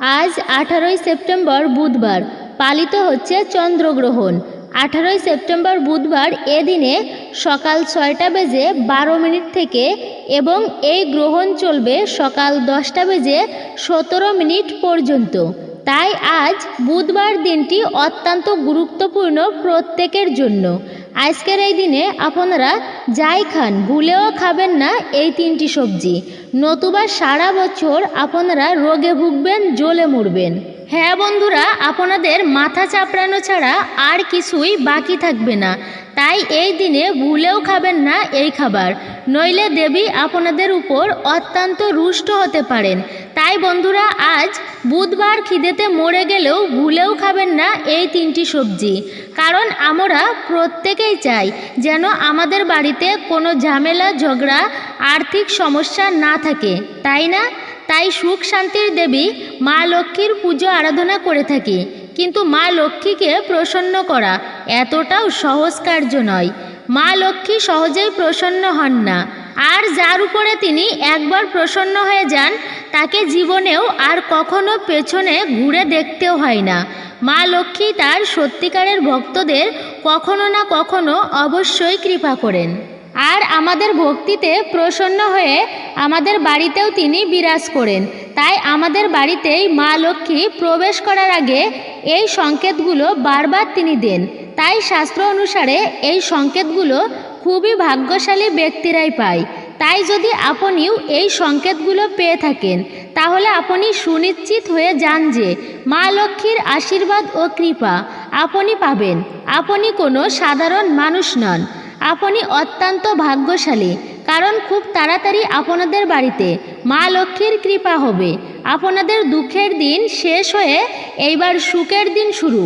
আজ আঠারোই সেপ্টেম্বর বুধবার, পালিত হচ্ছে চন্দ্রগ্রহণ। আঠারোই সেপ্টেম্বর বুধবার এ দিনে সকাল ছয়টা বেজে বারো মিনিট থেকে এবং এই গ্রহণ চলবে সকাল দশটা বেজে সতেরো মিনিট পর্যন্ত। তাই আজ বুধবার দিনটি অত্যন্ত গুরুত্বপূর্ণ প্রত্যেকের জন্য। আজকের এই দিনে আপনারা যাই খান, ভুলেও খাবেন না এই তিনটি সবজি। নতুবা সারা বছর আপনারা রোগে ভুগবেন, জ্বলে মরবেন। হ্যাঁ বন্ধুরা, আপনাদের মাথা চাপড়ানো ছাড়া আর কিছুই বাকি থাকবে না। তাই এই দিনে ভুলেও খাবেন না এই খাবার। নইলে দেবী আপনাদের উপর অত্যন্ত রুষ্ট হতে পারেন। তাই বন্ধুরা, আজ বুধবার খিদেতে মরে গেলেও ভুলেও খাবেন না এই তিনটি সবজি। কারণ আমরা প্রত্যেকেই চাই যেন আমাদের বাড়িতে কোনো ঝামেলা, ঝগড়া, আর্থিক সমস্যা না থাকে, তাই না? তাই সুখ শান্তির দেবী মা লক্ষ্মীর পুজো আরাধনা করে থাকি। কিন্তু মা লক্ষ্মীকে প্রসন্ন করা এতটাও সহজ কার্য নয়। মা লক্ষ্মী সহজেই প্রসন্ন হন না। আর যার উপরে তিনি একবার প্রসন্ন হয়ে যান, তাকে জীবনেও আর কখনো পেছনে ঘুরে দেখতেও হয় না। মা লক্ষ্মী তার সত্যিকারের ভক্তদের কখনো না কখনো অবশ্যই কৃপা করেন। আর আমাদের ভক্তিতে প্রসন্ন হয়ে আমাদের বাড়িতেও তিনি বিরাজ করেন। তাই আমাদের বাড়িতেই মা লক্ষ্মী প্রবেশ করার আগে এই সংকেতগুলো বারবার তিনি দেন। তাই শাস্ত্র অনুসারে এই সংকেতগুলো খুবই ভাগ্যশালী ব্যক্তিরাই পায়। তাই যদি আপনিও এই সংকেতগুলো পেয়ে থাকেন, তাহলে আপনি সুনিশ্চিত হয়ে যান যে মা লক্ষ্মীর আশীর্বাদ ও কৃপা আপনি পাবেন। আপনি কোনো সাধারণ মানুষ নন। আপনি অত্যন্ত ভাগ্যশালী, কারণ খুব তাড়াতাড়ি আপনাদের বাড়িতে মা লক্ষ্মীর কৃপা হবে। আপনাদের দুঃখের দিন শেষ হয়ে এইবার সুখের দিন শুরু।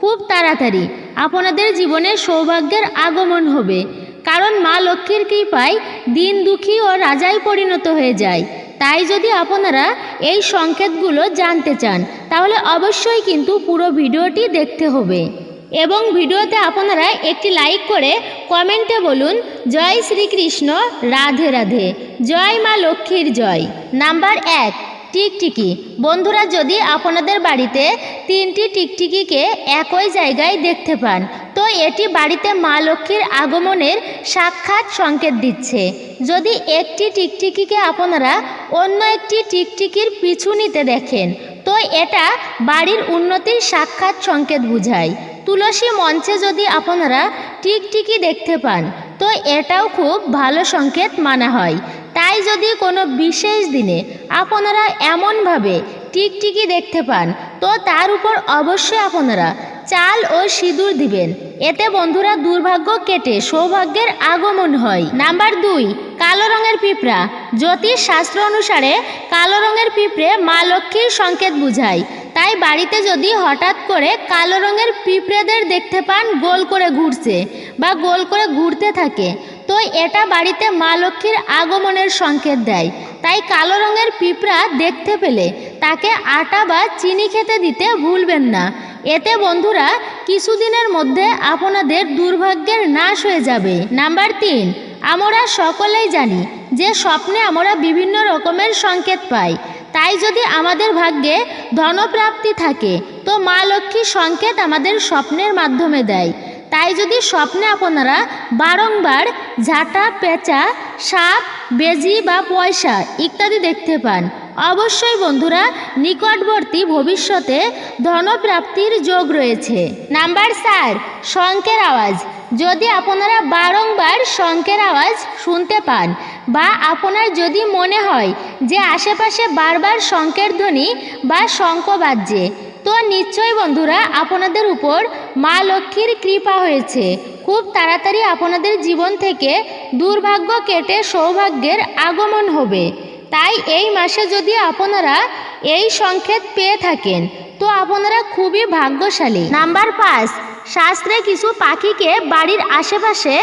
খুব তাড়াতাড়ি আপনাদের জীবনে সৌভাগ্যের আগমন হবে, কারণ মা লক্ষ্মীর কৃপায় দিন দুঃখী ও রাজায় পরিণত হয়ে যায়। তাই যদি আপনারা এই সংকেতগুলো জানতে চান, তাহলে অবশ্যই কিন্তু পুরো ভিডিওটি দেখতে হবে। এবং ভিডিওতে আপনারা একটি লাইক করে কমেন্টে বলুন, জয় শ্রীকৃষ্ণ, রাধে রাধে, জয় মা লক্ষ্মীর জয়। নাম্বার এক, টিকটিকি। বন্ধুরা, যদি আপনাদের বাড়িতে তিনটি টিকটিকিকে একই জায়গায় দেখতে পান, তো এটি বাড়িতে মা লক্ষ্মীর আগমনের সাক্ষাৎ সংকেত দিচ্ছে। যদি একটি টিকটিকিকে আপনারা অন্য একটি টিকটিকির পিছু নিতে দেখেন, তো এটা বাড়ির উন্নতির সাক্ষাৎ সংকেত বুঝায়। তুলসী মঞ্চে যদি আপনারা টিকটিকি দেখতে পান, তো এটাও খুব ভালো সংকেত মানা হয়। তাই যদি কোনো বিশেষ দিনে আপনারা এমনভাবে টিকটিকি দেখতে পান, তো তার উপর অবশ্যই আপনারা চাল ও সিঁদুর দিবেন। এতে বন্ধুরা দুর্ভাগ্য কেটে সৌভাগ্যের আগমন হয়। নাম্বার দুই, কালো রঙের পিঁপড়া। জ্যোতিষ শাস্ত্র অনুসারে কালো রঙের পিঁপড়ে মা লক্ষ্মীর সংকেত বুঝায়। তাই বাড়িতে যদি হঠাৎ করে কালো রঙের পিঁপড়েদের দেখতে পান, গোল করে ঘুরছে বা গোল করে ঘুরতে থাকে, তো এটা বাড়িতে মা লক্ষ্মীর আগমনের সংকেত দেয়। তাই কালো রঙের পিঁপড়া দেখতে পেলে তাকে আটা বা চিনি খেতে দিতে ভুলবেন না। এতে বন্ধুরা, কিছুদিনের মধ্যে আপনাদের দুর্ভাগ্যের নাশ হয়ে যাবে। নাম্বার তিন, আমরা সকলেই জানি যে স্বপ্নে আমরা বিভিন্ন রকমের সংকেত পাই। তাই যদি আমাদের ভাগ্যে ধনপ্রাপ্তি থাকে, তো মা লক্ষ্মী সংকেত আমাদের স্বপ্নের মাধ্যমে দেয়। তাই যদি স্বপ্নে আপনারা বারংবার ঝাঁটা, পেঁচা, সাপ, বেজি বা পয়সা ইত্যাদি দেখতে পান অবশ্যই বন্ধুরা, নিকটবর্তী ভবিষ্যতে ধনপ্রাপ্তির যোগ রয়েছে। নাম্বার চার শঙ্কের আওয়াজ। যদি আপনারা বারংবার শঙ্কের আওয়াজ শুনতে পান বা আপনার যদি মনে হয় যে আশেপাশে বারবার শঙ্কের ধ্বনি বা শঙ্খ বাজছে, তো নিশ্চয়ই বন্ধুরা আপনাদের উপর মা লক্ষ্মীর কৃপা হয়েছে। খুব তাড়াতাড়ি আপনাদের জীবন থেকে দুর্ভাগ্য কেটে সৌভাগ্যের আগমন হবে। তাই এই মাসে যদি আপনারা এই সংকেত পেয়ে থাকেন, তো আপনারা খুবই ভাগ্যশালী। নাম্বার পাঁচ, শাস্ত্রে কিছু পাখিকে বাড়ির আশেপাশে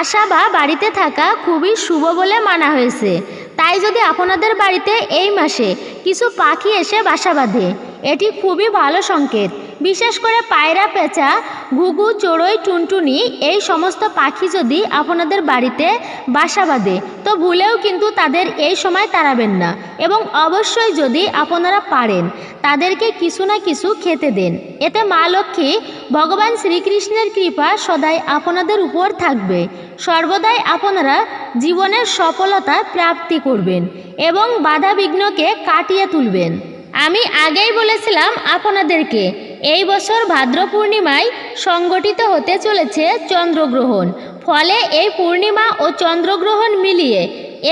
আসা বা বাড়িতে থাকা খুবই শুভ বলে মানা হয়েছে। তাই যদি আপনাদের বাড়িতে এই মাসে কিছু পাখি এসে বাসা বাঁধে, এটি খুবই ভালো সংকেত। বিশেষ করে পায়রা, পেঁচা, ঘুঘু, চড়ুই, টুনটুনি, এই সমস্ত পাখি যদি আপনাদের বাড়িতে বাসা বাঁধে, তো ভুলেও কিন্তু তাদের এই সময় তাড়াবেন না। এবং অবশ্যই যদি আপনারা পারেন, তাদেরকে কিছু না কিছু খেতে দেন। এতে মা লক্ষ্মী ভগবান শ্রীকৃষ্ণের কৃপা সদাই আপনাদের উপর থাকবে। সর্বদাই আপনারা জীবনের সফলতা প্রাপ্তি করবেন এবং বাধা বিঘ্নকে কাটিয়ে তুলবেন। আমি আগেই বলেছিলাম আপনাদেরকে এই বছর ভাদ্র পূর্ণিমায় সংগঠিত হতে চলেছে চন্দ্রগ্রহণ। ফলে এই পূর্ণিমা ও চন্দ্রগ্রহণ মিলিয়ে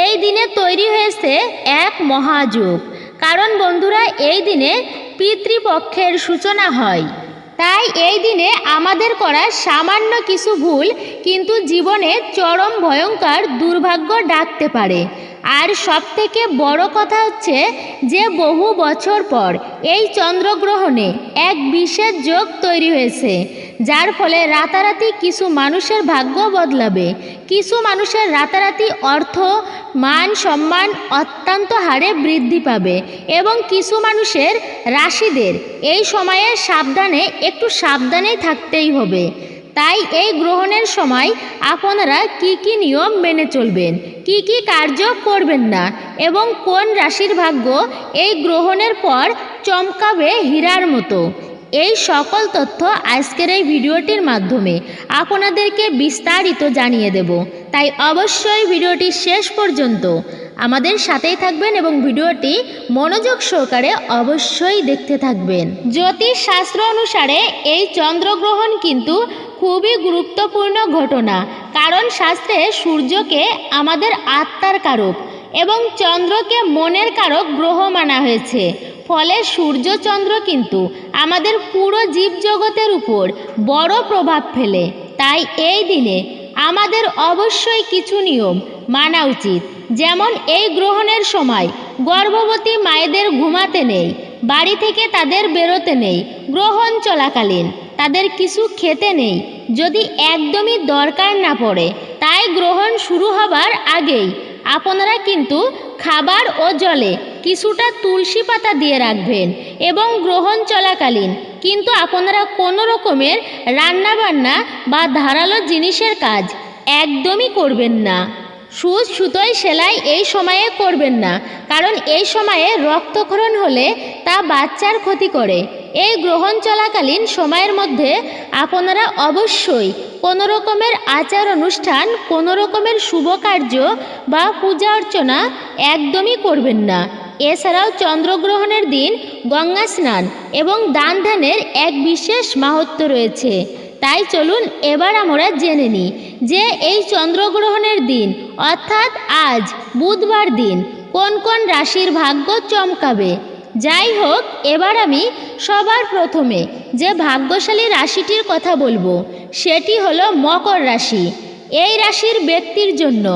এই দিনে তৈরি হয়েছে এক মহাযুগ। কারণ বন্ধুরা, এই দিনে পিতৃপক্ষের সূচনা হয়। তাই এই দিনে আমাদের করা সামান্য কিছু ভুল কিন্তু জীবনে চরম ভয়ঙ্কর দুর্ভাগ্য ডাকতে পারে। আর সবথেকে বড় কথা হচ্ছে যে বহু বছর পর এই চন্দ্রগ্রহণে এক বিশেষ যোগ তৈরি হয়েছে, যার ফলে রাতারাতি কিছু মানুষের ভাগ্য বদলাবে। কিছু মানুষের রাতারাতি অর্থ, মান, সম্মান অত্যন্ত হারে বৃদ্ধি পাবে এবং কিছু মানুষের রাশিদের এই সময়ে সাবধানে, একটু সাবধানেই থাকতেই হবে। তাই এই গ্রহণের সময় আপনারা কি কি নিয়ম মেনে চলবেন? কি কি কার্য করবেন না? এবং কোন রাশির ভাগ্য এই গ্রহণের পর চমকাবে হীরার মতো? এই সকল তথ্য আজকের এই ভিডিওটির মাধ্যমে আপনাদেরকে বিস্তারিত জানিয়ে দেব। তাই অবশ্যই ভিডিওটি শেষ পর্যন্ত আমাদের সাথেই থাকবেন এবং ভিডিওটি মনোযোগ সহকারে অবশ্যই দেখতে থাকবেন। জ্যোতিষ শাস্ত্র অনুসারে এই চন্দ্রগ্রহণ কিন্তু খুবই গুরুত্বপূর্ণ ঘটনা, কারণ শাস্ত্রে সূর্যকে আমাদের আত্মার কারক এবং চন্দ্রকে মনের কারক গ্রহ মানা হয়েছে। ফলে সূর্যচন্দ্র কিন্তু আমাদের পুরো জীবজগতের উপর বড় প্রভাব ফেলে। তাই এই দিনে আমাদের অবশ্যই কিছু নিয়ম মানা উচিত। যেমন এই গ্রহণের সময় গর্ভবতী মায়েদের ঘুমাতে নেই, বাড়ি থেকে তাদের বেরোতে নেই, গ্রহণ চলাকালীন তাদের কিছু খেতে নেই। যদি একদমই দরকার না পড়ে, তাই গ্রহণ শুরু হবার আগেই আপনারা কিন্তু খাবার ও জলে কিছুটা তুলসী পাতা দিয়ে রাখবেন এবং গ্রহণ চলাকালীন কিন্তু আপনারা কোনো রকমের রান্নাবান্না বা ধারালো জিনিসের কাজ একদমই করবেন না। সুচ সুতোয় সেলাই এই সময়ে করবেন না, কারণ এই সময়ে রক্তক্ষরণ হলে তা বাচ্চার ক্ষতি করে। এই গ্রহণ চলাকালীন সময়ের মধ্যে আপনারা অবশ্যই কোনো রকমের আচার অনুষ্ঠান, কোনো রকমের শুভ কার্য বা পূজা অর্চনা একদমই করবেন না। এছাড়াও চন্দ্রগ্রহণের দিন গঙ্গা স্নান এবং দান ধ্যানের এক বিশেষ মাহাত্ম রয়েছে। তাই চলুন এবার আমরা জেনে নিই যে এই চন্দ্রগ্রহণের দিন, অর্থাৎ আজ, বুধবার দিন, কোন কোন রাশির ভাগ্য চমকাবে? যাই হোক, এবার আমি সবার প্রথমে যে ভাগ্যশালী রাশিটির কথা বলব, সেটি হলো মকর রাশি। এই রাশির ব্যক্তির জন্য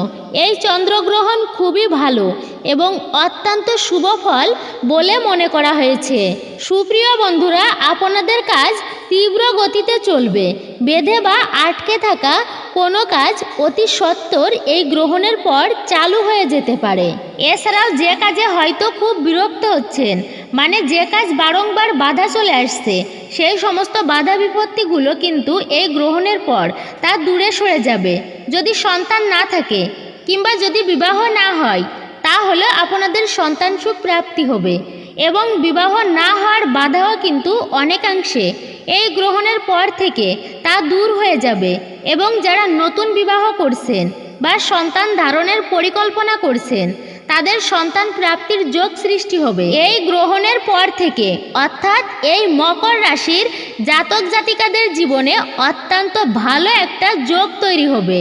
এই চন্দ্রগ্রহণ খুবই ভালো এবং অত্যন্ত শুভ ফল বলে মনে করা হয়েছে। সুপ্রিয় বন্ধুরা, আপনাদের কাজ তীব্র গতিতে চলবে। বেঁধে বা আটকে থাকা কোনো কাজ অতি সত্বর এই গ্রহণের পর চালু হয়ে যেতে পারে। এছাড়াও যে কাজে হয়তো খুব বিরক্ত হচ্ছেন মানে যে কাজ বারংবার বাধা চলে আসছে, সেই সমস্ত বাধা বিপত্তিগুলো কিন্তু এই গ্রহণের পর তা দূরে সরে যাবে। যদি সন্তান না থাকে কিংবা যদি বিবাহ না হয়, তাহলে আপনাদের সন্তান সুখ প্রাপ্তি হবে এবং বিবাহ না হওয়ার বাধাও কিন্তু অনেকাংশে এই গ্রহণের পর থেকে তা দূর হয়ে যাবে এবং যারা নতুন বিবাহ করছেন বা সন্তান ধারণের পরিকল্পনা করছেন, তাদের সন্তান প্রাপ্তির যোগ সৃষ্টি হবে। এই গ্রহণের পর থেকে, অর্থাৎ এই মকর রাশির জাতক জাতিকাদের জীবনে অত্যন্ত ভালো একটা যোগ তৈরি হবে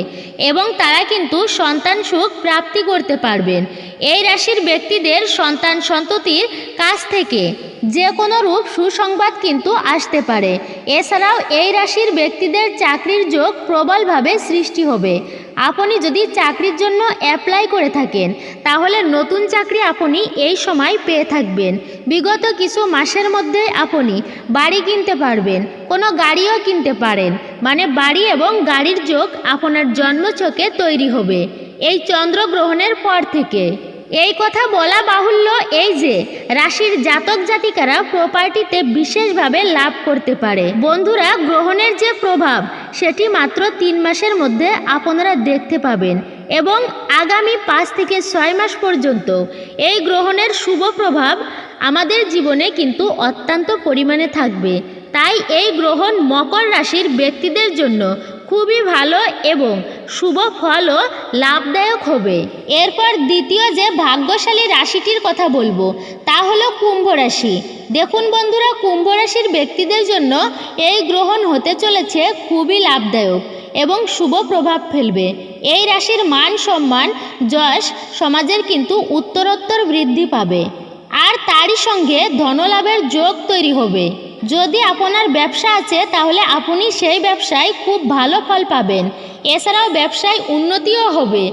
এবং তারা কিন্তু সন্তান সুখ প্রাপ্তি করতে পারবেন। এই রাশির ব্যক্তিদের সন্তান সন্ততির কাছ থেকে যে কোনো রূপ সুসংবাদ কিন্তু আসতে পারে। এছাড়াও এই রাশির ব্যক্তিদের চাকরির যোগ প্রবলভাবে সৃষ্টি হবে। আপনি যদি চাকরির জন্য অ্যাপ্লাই করে থাকেন, তাহলে নতুন চাকরি আপনি এই সময় পেয়ে থাকবেন। বিগত কিছু মাসের মধ্যে আপনি বাড়ি কিনতে পারবেন, কোনো গাড়িও কিনতে পারেন। মানে বাড়ি এবং গাড়ির যোগ আপনার জন্মছকে তৈরি হবে। এই চন্দ্রগ্রহণের পর থেকে। এই কথা বলা বাহুল্য এই যে, রাশির জাতক জাতিকারা প্রপার্টিতে বিশেষভাবে লাভ করতে পারে। বন্ধুরা, গ্রহণের যে প্রভাব, সেটি মাত্র তিন মাসের মধ্যে আপনারা দেখতে পাবেন এবং আগামী পাঁচ থেকে ছয় মাস পর্যন্ত এই গ্রহণের শুভ প্রভাব আমাদের জীবনে কিন্তু অত্যন্ত পরিমাণে থাকবে। তাই এই গ্রহণ মকর রাশির ব্যক্তিদের জন্য খুবই ভালো এবং শুভ ফলও লাভদায়ক হবে। এরপর দ্বিতীয় যে ভাগ্যশালী রাশিটির কথা বলব, তা হলো কুম্ভ রাশি। দেখুন বন্ধুরা, কুম্ভ রাশির ব্যক্তিদের জন্য এই গ্রহণ হতে চলেছে খুবই লাভদায়ক এবং শুভ প্রভাব ফেলবে। এই রাশির মান সম্মান, যশ সমাজের কিন্তু উত্তরোত্তর বৃদ্ধি পাবে। আর তারই সঙ্গে ধনলাভের যোগ তৈরি হবে। যদি আপনার ব্যবসা আছে, তাহলে আপনি সেই ব্যবসায় খুব ভালো ফল পাবেন। এছাড়াও ব্যবসায় উন্নতিও হবে।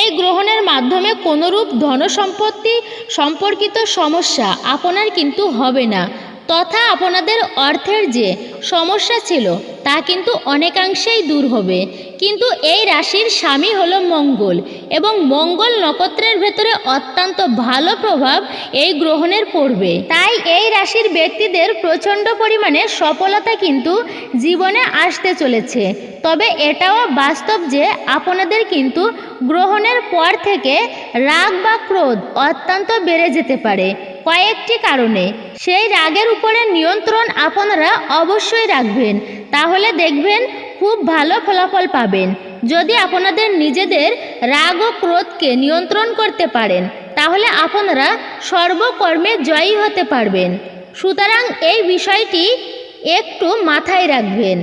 এই গ্রহণের মাধ্যমে কোনোরূপ ধনসম্পত্তি সম্পর্কিত সমস্যা আপনার কিন্তু হবে না। তথা আপনাদের অর্থের যে সমস্যা ছিল, তা কিন্তু অনেকাংশেই দূর হবে। কিন্তু এই রাশির স্বামী হলো মঙ্গল এবং মঙ্গল নক্ষত্রের ভেতরে অত্যন্ত ভালো প্রভাব এই গ্রহণের পড়বে। তাই এই রাশির ব্যক্তিদের প্রচণ্ড পরিমাণে সফলতা কিন্তু জীবনে আসতে চলেছে। তবে এটাও বাস্তব যে আপনাদের কিন্তু গ্রহণের পর থেকে রাগ বা ক্রোধ অত্যন্ত বেড়ে যেতে পারে। কয়েকটি কারণে সেই রাগের উপরে নিয়ন্ত্রণ আপনারা অবশ্যই রাখবেন। তাহলে দেখবেন খুব ভালো ফলাফল পাবেন। যদি আপনাদের নিজেদের রাগ ও ক্রোধকে নিয়ন্ত্রণ করতে পারেন, তাহলে আপনারা সর্বকর্মে জয়ী হতে পারবেন। সুতরাং এই বিষয়টি একটু মাথায় রাখবেন।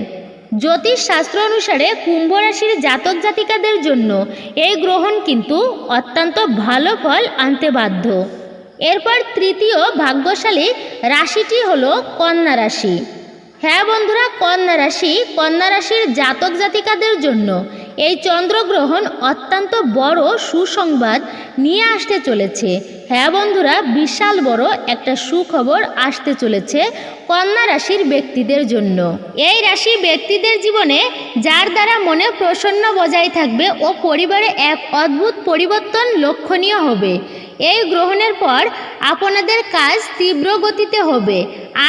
জ্যোতিষ শাস্ত্র অনুসারে কুম্ভ রাশির জাতক জাতিকাদের জন্য এই গ্রহণ কিন্তু অত্যন্ত ভালো ফল আনতে বাধ্য। এরপর তৃতীয় ভাগ্যশালী রাশিটি হলো কন্যা রাশি। হ্যাঁ বন্ধুরা, কন্যা রাশি, কন্যা রাশির জাতক জাতিকাদের জন্য এই চন্দ্রগ্রহণ অত্যন্ত বড় সুসংবাদ নিয়ে আসতে চলেছে। হ্যাঁ বন্ধুরা, বিশাল বড় একটা সুখবর আসতে চলেছে কন্যা রাশির ব্যক্তিদের জন্য। এই রাশি ব্যক্তিদের জীবনে যার দ্বারা মনে প্রসন্ন বজায় থাকবে ও পরিবারে এক অদ্ভুত পরিবর্তন লক্ষণীয় হবে। এই গ্রহণের পর আপনাদের কাজ তীব্র গতিতে হবে।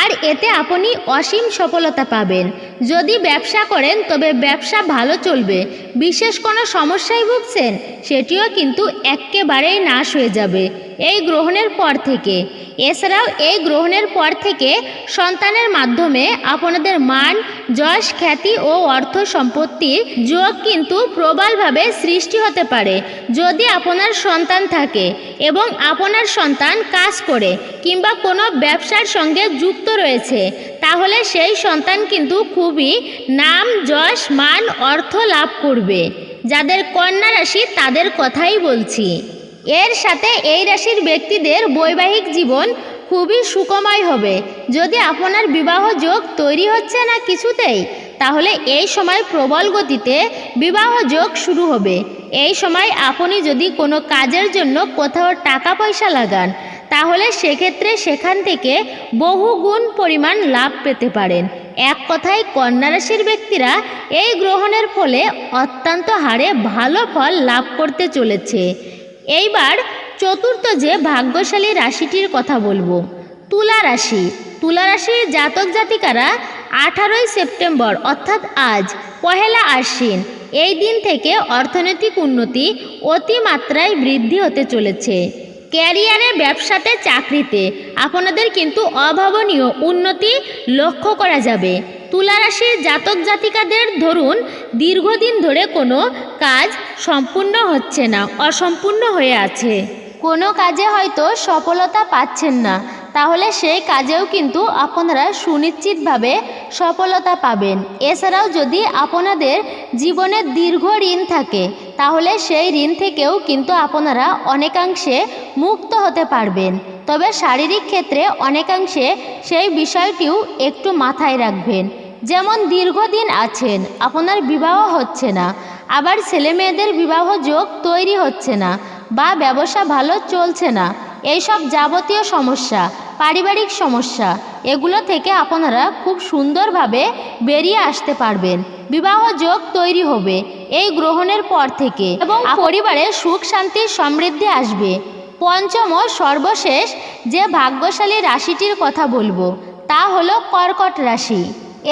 আর এতে আপনি অসীম সফলতা পাবেন। যদি ব্যবসা করেন, তবে ব্যবসা ভালো চলবে। বিশেষ কোনো সমস্যায় ভুগছেন, সেটিও কিন্তু একেবারেই নাশ হয়ে যাবে এই গ্রহণের পর থেকে। এছাড়াও এই গ্রহণের পর থেকে সন্তানের মাধ্যমে আপনাদের মান, যশ, খ্যাতি ও অর্থ সম্পত্তির যোগ কিন্তু প্রবলভাবে সৃষ্টি হতে পারে যদি আপনার সন্তান থাকে এবং আপনার সন্তান কাজ করে কিংবা কোনো ব্যবসার সঙ্গে যুক্ত রয়েছে। তাহলে সেই সন্তান কিন্তু খুবই নাম, যশ, মান, অর্থ লাভ করবে। যাদের কন্যা রাশি তাদের কথাই বলছি। এর সাথে এই রাশির ব্যক্তিদের বৈবাহিক জীবন খুবই সুখময় হবে। যদি আপনার বিবাহ যোগ তৈরি হচ্ছে না কিছুতেই, তাহলে এই সময় প্রবল গতিতে বিবাহ যোগ শুরু হবে। এই সময় আপনি যদি কোনো কাজের জন্য কোথাও টাকা পয়সা লাগান তাহলে সেক্ষেত্রে সেখান থেকে বহুগুণ পরিমাণ লাভ পেতে পারেন। এক কথায় কন্যা রাশির ব্যক্তিরা এই গ্রহণের ফলে অত্যন্ত হারে ভালো ফল লাভ করতে চলেছে। এইবার চতুর্থ যে ভাগ্যশালী রাশিটির কথা বলব, তুলা রাশি। তুলা রাশির জাতক জাতিকারা আঠারোই সেপ্টেম্বর, অর্থাৎ আজ, পহেলা আশ্বিন, এই দিন থেকে অর্থনৈতিক উন্নতি অতিমাত্রায় বৃদ্ধি হতে চলেছে। ক্যারিয়ারে ব্যবসাতে চাকরিতে। আপনাদের কিন্তু অভাবনীয় উন্নতি লক্ষ্য করা যাবে। তুলারাশির জাতক জাতিকাদের ধরুন, দীর্ঘদিন ধরে কোনো কাজ সম্পূর্ণ হচ্ছে না, অসম্পূর্ণ হয়ে আছে। কোনো কাজে হয়তো সফলতা পাচ্ছেন না। তাহলে সেই কাজেও কিন্তু আপনারা সুনিশ্চিতভাবে সফলতা পাবেন। এছাড়াও যদি আপনাদের জীবনে দীর্ঘ ঋণ থাকে, তাহলে সেই ঋণ থেকেও কিন্তু আপনারা অনেকাংশে মুক্ত হতে পারবেন। তবে শারীরিক ক্ষেত্রে অনেকাংশে সেই বিষয়টিও একটু মাথায় রাখবেন। যেমন দীর্ঘদিন আছেন, আপনার বিবাহ হচ্ছে না, আবার ছেলে মেয়েদের বিবাহ যোগ তৈরি হচ্ছে না, বা ব্যবসা ভালো চলছে না, এইসব যাবতীয় সমস্যা পারিবারিক সমস্যা এগুলো থেকে আপনারা খুব সুন্দরভাবে বেরিয়ে আসতে পারবেন। বিবাহ যোগ তৈরি হবে এই গ্রহণের পর থেকে এবং পরিবারে সুখ শান্তি সমৃদ্ধি আসবে। পঞ্চম ও সর্বশেষ যে ভাগ্যশালী রাশিটির কথা বলব তা হলো কর্কট রাশি।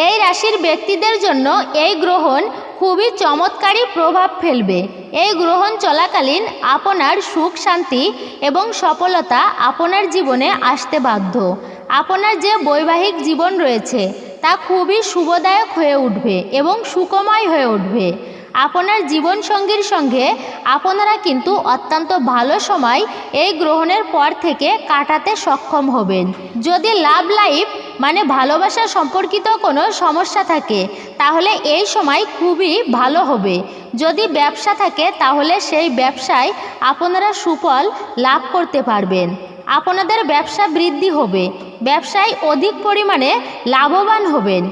এই রাশির ব্যক্তিদের জন্য এই গ্রহণ খুবই চমৎকারী প্রভাব ফেলবে। এই গ্রহণ চলাকালীন আপনার সুখ, শান্তি এবং সফলতা আপনার জীবনে আসতে বাধ্য। আপনার যে বৈবাহিক জীবন রয়েছে, তা খুবই শুভদায়ক হয়ে উঠবে এবং সুখময় হয়ে উঠবে। আপনার জীবনসঙ্গীর সঙ্গে আপনারা কিন্তু অত্যন্ত ভালো সময় এই গ্রহণের পর থেকে কাটাতে সক্ষম হবেন। যদি লাভ লাইফ মানে ভালোবাসা সম্পর্কিত কোনো সমস্যা থাকে, তাহলে এই সময় খুবই ভালো হবে। যদি ব্যবসা থাকে, তাহলে সেই ব্যবসায় আপনারা সুফল লাভ করতে পারবেন। আপনাদের ব্যবসা বৃদ্ধি হবে। ব্যবসায় অধিক পরিমাণে লাভবান হবেন।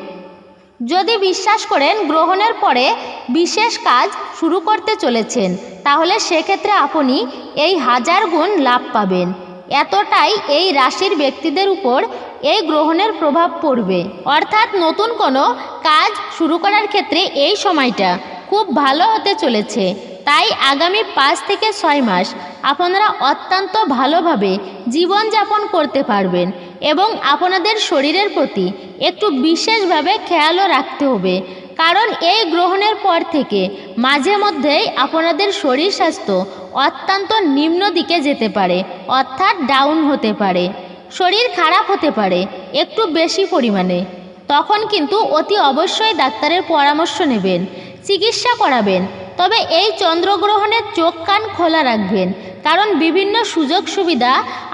যদি বিশ্বাস করেন গ্রহণের পরে বিশেষ কাজ শুরু করতে চলেছেন, তাহলে সেক্ষেত্রে আপনি এই হাজার গুণ লাভ পাবেন। এতটাই এই রাশির ব্যক্তিদের উপর এই গ্রহণের প্রভাব পড়বে। অর্থাৎ নতুন কোনো কাজ শুরু করার ক্ষেত্রে এই সময়টা খুব ভালো হতে চলেছে। তাই আগামী পাঁচ থেকে ছয় মাস আপনারা অত্যন্ত ভালোভাবে জীবনযাপন করতে পারবেন এবং আপনাদের শরীরের প্রতি একটু বিশেষভাবে খেয়ালও রাখতে হবে। কারণ এই গ্রহণের পর থেকে মাঝে মধ্যেই আপনাদের শরীর স্বাস্থ্য অত্যন্ত নিম্ন দিকে যেতে পারে, অর্থাৎ ডাউন হতে পারে। শরীর খারাপ হতে পারে, একটু বেশি পরিমাণে। তখন কিন্তু অতি অবশ্যই ডাক্তারের পরামর্শ নেবেন, চিকিৎসা করাবেন তবে এই চন্দ্রগ্রহণের চোখ কান খোলা রাখবেন, কারণ বিভিন্ন সুযোগ সুবিধা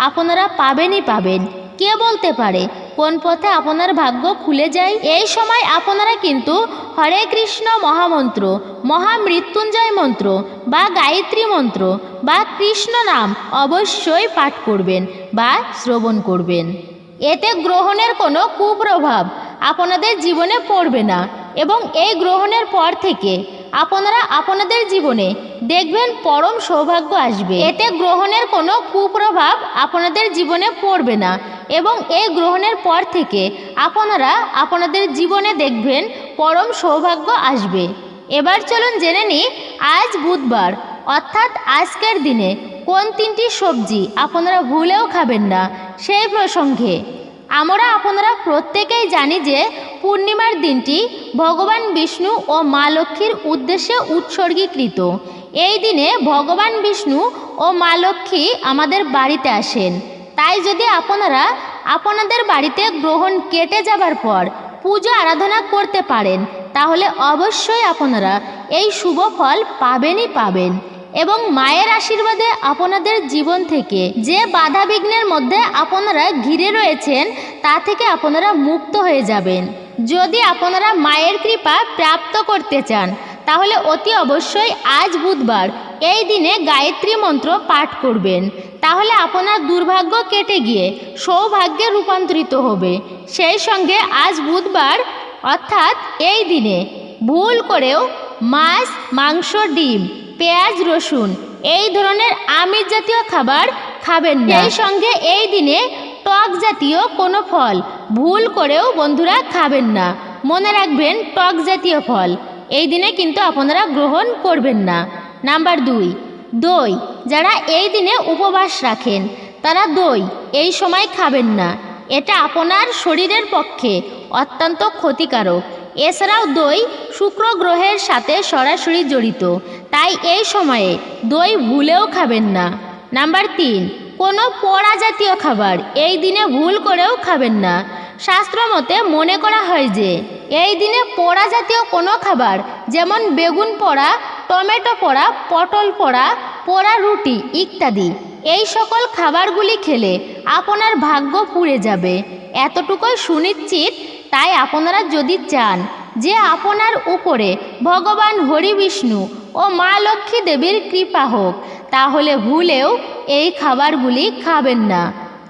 আপনারা পাবেনই পাবেন। কে বলতে পারে? কোন পথে আপনার ভাগ্য খুলে যায়? এই সময় আপনারা কিন্তু হরে কৃষ্ণ মহামন্ত্র মহামৃত্যুঞ্জয় মন্ত্র বা গায়ত্রী মন্ত্র বা কৃষ্ণ নাম অবশ্যই পাঠ করবেন বা শ্রবণ করবেন। এতে গ্রহণের কোনো কুপ্রভাব আপনাদের জীবনে পড়বে না এবং এই গ্রহণের পর থেকে আপনারা আপনাদের জীবনে দেখবেন পরম সৌভাগ্য আসবে। এতে গ্রহণের কোনো কুপ্রভাব আপনাদের জীবনে পড়বে না এবং এই গ্রহণের পর থেকে আপনারা আপনাদের জীবনে দেখবেন পরম সৌভাগ্য আসবে। এবার চলুন জেনে নিই আজ বুধবার, অর্থাৎ আজকের দিনে কোন তিনটি সবজি আপনারা ভুলেও খাবেন না সেই প্রসঙ্গে। আমরা আপনারা প্রত্যেকেই জানি যে পূর্ণিমার দিনটি ভগবান বিষ্ণু ও মা লক্ষ্মীর উদ্দেশ্যে উৎসর্গীকৃত। এই দিনে ভগবান বিষ্ণু ও মা লক্ষ্মী আমাদের বাড়িতে আসেন। তাই যদি আপনারা আপনাদের বাড়িতে গ্রহণ কেটে যাবার পর পুজো আরাধনা করতে পারেন, তাহলে অবশ্যই আপনারা এই শুভ ফল পাবেনই পাবেন। এবং মায়ের আশীর্বাদে আপনাদের জীবন থেকে যে বাধা বিঘ্নের মধ্যে আপনারা ঘিরে রয়েছেন, তা থেকে আপনারা মুক্ত হয়ে যাবেন। যদি আপনারা মায়ের কৃপা প্রাপ্ত করতে চান, তাহলে অতি অবশ্যই আজ বুধবার এই দিনে গায়ত্রী মন্ত্র পাঠ করবেন। তাহলে আপনার দুর্ভাগ্য কেটে গিয়ে সৌভাগ্যে রূপান্তরিত হবে। সেই সঙ্গে আজ বুধবার, অর্থাৎ এই দিনে ভুল করেও মাছ, মাংস, ডিম পেঁয়াজ, রসুন, এই ধরনের আমিষ জাতীয় খাবার খাবেন না। এই সঙ্গে এই দিনে টক জাতীয় কোনো ফল ভুল করেও বন্ধুরা খাবেন না। মনে রাখবেন, টক জাতীয় ফল এই দিনে কিন্তু আপনারা গ্রহণ করবেন না। নাম্বার দুই, দই। যারা এই দিনে উপবাস রাখেন, তারা দই এই সময় খাবেন না। এটা আপনার শরীরের পক্ষে অত্যন্ত ক্ষতিকারক। এছাড়াও দই শুক্র গ্রহের সাথে সরাসরি জড়িত। তাই এই সময়ে দই ভুলেও খাবেন না। নাম্বার তিন, কোনো পোড়া জাতীয় খাবার এই দিনে ভুল করেও খাবেন না। শাস্ত্র মতে মনে করা হয় যে, এই দিনে পোড়া জাতীয় কোনো খাবার যেমন বেগুন পোড়া, টমেটো পোড়া, পটল পোড়া পোড়া রুটি ইত্যাদি, এই সকল খাবারগুলি খেলে আপনার ভাগ্য পুড়ে যাবে। এতটুকুই সুনিশ্চিত তাই আপনারা যদি চান যে আপনার উপরে ভগবান হরি বিষ্ণু ও মা লক্ষ্মী দেবীর কৃপা হোক, তাহলে ভুলেও এই খাবারগুলি খাবেন না।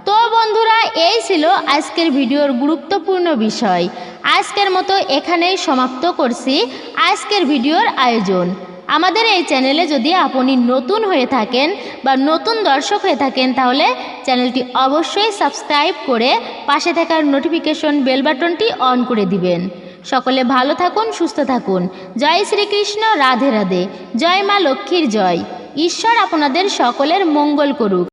তো বন্ধুরা, এই ছিল আজকের ভিডিওর গুরুত্বপূর্ণ বিষয়। আজকের মতো এখানেই সমাপ্ত করছি। আজকের ভিডিওর আয়োজন। আমাদের এই চ্যানেলে যদি আপনি নতুন হয়ে থাকেন বা নতুন দর্শক হয়ে থাকেন, তাহলে চ্যানেলটি অবশ্যই সাবস্ক্রাইব করে পাশে থাকার নোটিফিকেশন বেল বাটনটি অন করে দিবেন। সকলে ভালো থাকুন, সুস্থ থাকুন। জয় শ্রীকৃষ্ণ, রাধে রাধে। জয় মা লক্ষ্মীর জয়। ঈশ্বর আপনাদের সকলের মঙ্গল করুক।